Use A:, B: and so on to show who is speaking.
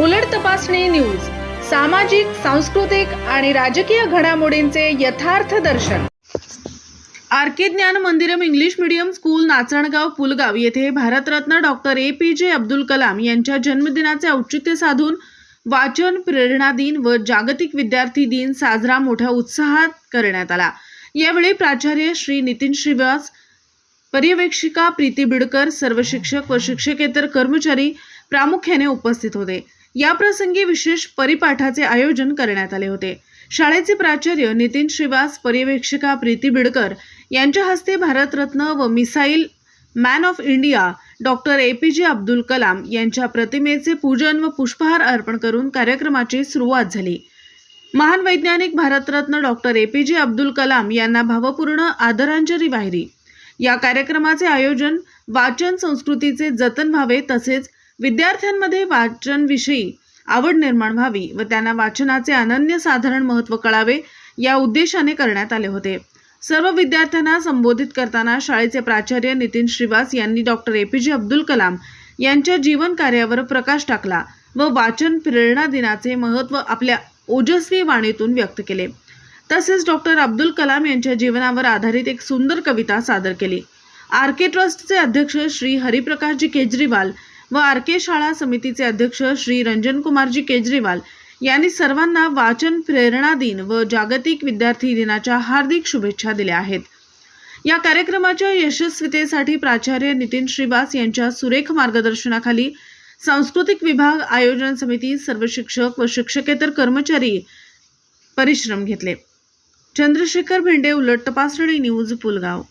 A: उलट तपासणी न्यूज सामाजिक सांस्कृतिक आणि राजकीय घडामोडींचे यथार्थ दर्शन. R K Gyan Mandiram English medium school Nachangaon Pulgaon येथे Bharat Ratna doctor A P J Abdul Kalam यांच्या जन्मदिनाचे औचित्य साधून वाचन प्रेरणा दिन व जागतिक विद्यार्थी दिन साजरा मोठ्या उत्साहात करण्यात आला. यावेळी प्राचार्य श्री नितीन श्रीवास पर्यवेक्षिका प्रीती बिडकर सर्व शिक्षक व शिक्षकेतर कर्मचारी प्रामुख्याने उपस्थित होते. याप्रसंगी विशेष परिपाठाचे आयोजन करण्यात आले होते. शाळेचे प्राचार्य नितीन श्रीवास पर्यवेक्षिका प्रीती बिडकर यांच्या हस्ते भारतरत्न व missile man of India doctor A P J Abdul Kalam यांच्या प्रतिमेचे पूजन व पुष्पहार अर्पण करून कार्यक्रमाची सुरुवात झाली. महान वैज्ञानिक Bharat Ratna doctor A P J Abdul Kalam यांना भावपूर्ण आदरांजली वाहिली. या कार्यक्रमाचे आयोजन वाचन संस्कृतीचे जतन व्हावे तसेच विद्यार्थ्यांमध्ये वाचनविषयी आवड निर्माण व्हावी व त्यांना वाचनाचे अनन्य साधारण महत्त्व कळावे या उद्देशाने करण्यात आले होते. सर्व विद्यार्थ्यांना संबोधित करताना शाळेचे प्राचार्य नितीन श्रीवास यांनी doctor A P J Abdul Kalam यांच्या जीवन कार्यावर प्रकाश टाकला व वाचन प्रेरणा दिनाचे महत्त्व आपल्या ओजस्वी वाणीतून व्यक्त केले. तसेच डॉक्टर अब्दुल कलाम यांच्या जीवनावर आधारित एक सुंदर कविता सादर केली. आर के ट्रस्टचे अध्यक्ष श्री हरिप्रकाशजी केजरीवाल व आर के शाळा समितीचे अध्यक्ष श्री रंजन कुमारजी केजरीवाल यांनी सर्वांना वाचन प्रेरणा दिन व जागतिक विद्यार्थी दिनाच्या हार्दिक शुभेच्छा दिल्या आहेत. या कार्यक्रमाच्या यशस्वीतेसाठी प्राचार्य नितीन श्रीवास यांच्या सुरेख मार्गदर्शनाखाली सांस्कृतिक विभाग आयोजन समिती सर्व शिक्षक व शिक्षकेतर कर्मचारी परिश्रम घेतले. चंद्रशेखर भेंडे उलट तपासणी न्यूज पुलगाव.